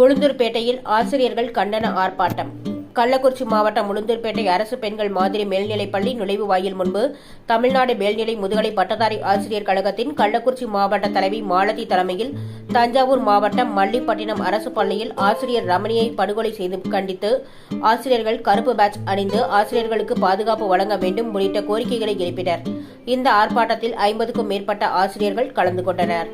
உளுந்தூர்பேட்டையில் ஆசிரியர்கள் கண்டன ஆர்ப்பாட்டம். கள்ளக்குறிச்சி மாவட்டம் உளுந்தூர்பேட்டை அரசு பெண்கள் மாதிரி மேல்நிலைப் பள்ளி நுழைவு வாயில் முன்பு தமிழ்நாடு மேல்நிலை முதுகலை பட்டதாரி ஆசிரியர் கழகத்தின் கள்ளக்குறிச்சி மாவட்ட தலைவி மாலதி தலைமையில் தஞ்சாவூர் மாவட்டம் மல்லிப்பட்டினம் அரசு பள்ளியில் ஆசிரியர் ரமணியை படுகொலை செய்து கண்டித்து ஆசிரியர்கள் கருப்பு பேட்ச் அணிந்து ஆசிரியர்களுக்கு பாதுகாப்பு வழங்க வேண்டும் உள்ளிட்ட கோரிக்கைகளை எழுப்பினர். இந்த ஆர்ப்பாட்டத்தில் ஐம்பதுக்கும் மேற்பட்ட ஆசிரியர்கள் கலந்து கொண்டனர்.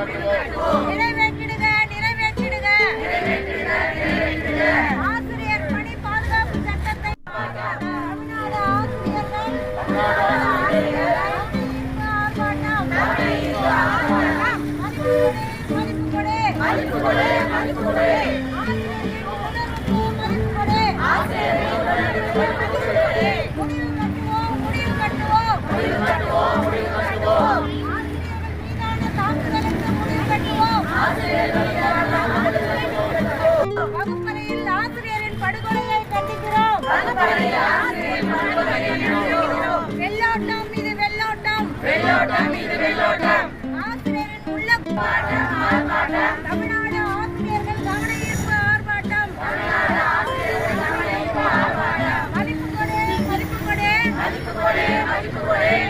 நிறைவேற்றிடுக நிறைவேற்றிடுக ஆசிரியர் பணி பாதுகாப்பு சட்டத்தை தமிழ்நாடு ஆசிரியர்கள் ஆர்ப்பாட்டம். மதிப்பு கொடு, மதிப்பு கொடு. ஆசிரியரின் உணர்வுக்கு ஆசிரியரின் படுகொலையை கண்டிக்கிறோம். வெள்ளோட்டம் இது வெள்ளோட்டம். வெள்ளோட்டம் இது உள்ள தமிழ்நாடு ஆசிரியர்கள் கவன ஆர்ப்பாட்டம். மதிப்பு கொடு மதிப்பு கொடு.